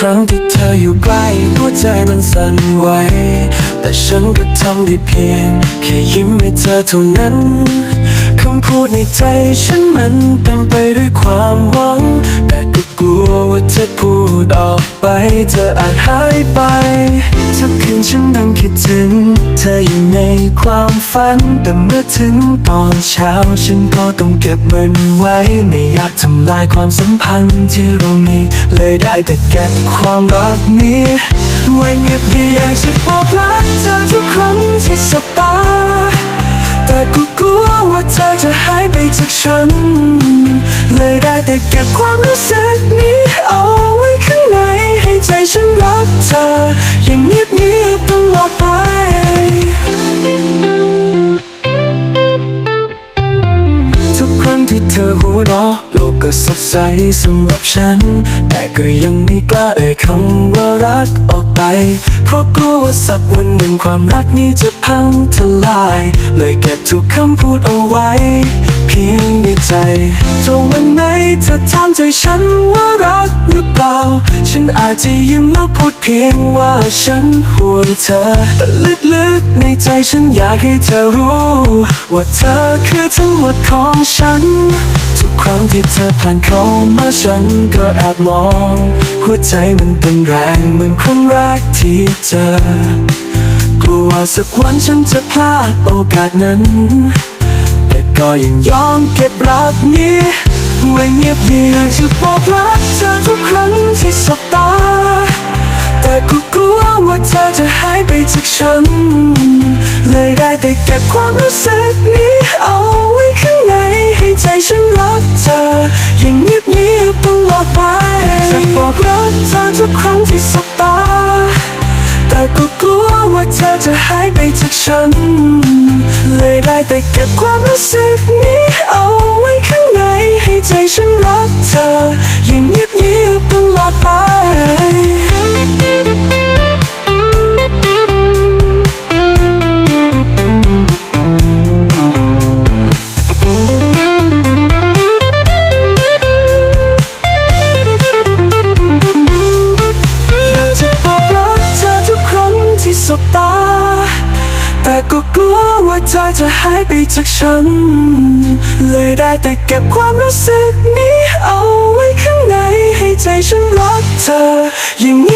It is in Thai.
ครั้งที่เธออยู่ใกล้หัวใจมันสั่นไหว แต่ฉันก็ทำได้เพียง แค่ยิ้มให้เธอเท่านั้น คำพูดในใจฉันมันเต็มไปด้วยความหวัง แต่ก็กลัวว่าจะพูดออกไป เธออาจหายไป ฉันนั่งคิดถึง เธออยู่ในความฝัน แต่เมื่อถึงตอนเช้า ฉันก็ต้องเก็บมันไว้ ไม่อยากทำลายความสัมพันธ์ที่เรามีเลยได้แต่เก็บความรักนี้ ไว้เงียบๆอยากจะบอกรักเธอทุกครั้งที่สบตาแต่กูกลัวว่าเธอจะหายไปจากฉัน เลยได้แต่เก็บความ ที่เธอหัวเราะโลกก็สดใสสำหรับฉัน แต่ก็ยังไม่กล้าเอ่ยคำว่ารักออกไป เพราะกลัวว่าสักวันหนึ่งความรักนี้จะพังทลาย เลยเก็บทุกคำพูดเอาไว้ เพียงในใจจนวันไหนเธอถามใจฉันว่ารักหรือเปล่า ฉันอาจจะยิ้มแล้วพูดเพียงว่าฉันห่วงเธอ แต่ลึกๆในใจฉันอยากให้เธอรู้ ว่าเธอคือทั้งหมดของฉัน ทุกครั้งที่เธอผ่านเข้ามาฉันก็แอบมอง หัวใจมันเต้นแรงเหมือนครั้งแรกที่เจอกลัวสักวันฉันจะพลาดโอกาสนั้น ก็ยังยอมเก็บรักนี้ไว้เงียบเงียบจะบอกรักเธอทุกครั้งที่สบตา แต่กูกลัวว่าเธอจะหายไปจากฉัน เลยได้แต่เก็บความรู้สึกนี้เอาไว้ข้างในให้ใจฉันรักเธออย่างเงียบเงียบตลอดไปจะบอกรักเธอทุกครั้งที่สบตา เธอจะหายไปจากฉัน เลยได้แต่เก็บความรู้สึกนี้เอาไว้ข้างใน ให้ใจฉันรักเธออย่างเงียบเงียบตลอดไป สบตา แต่ก็กลัวว่าเธอจะหายไปจากฉัน เลยได้แต่เก็บความรู้สึกนี้เอาไว้ข้างในให้ใจฉันรักเธออย่างนี้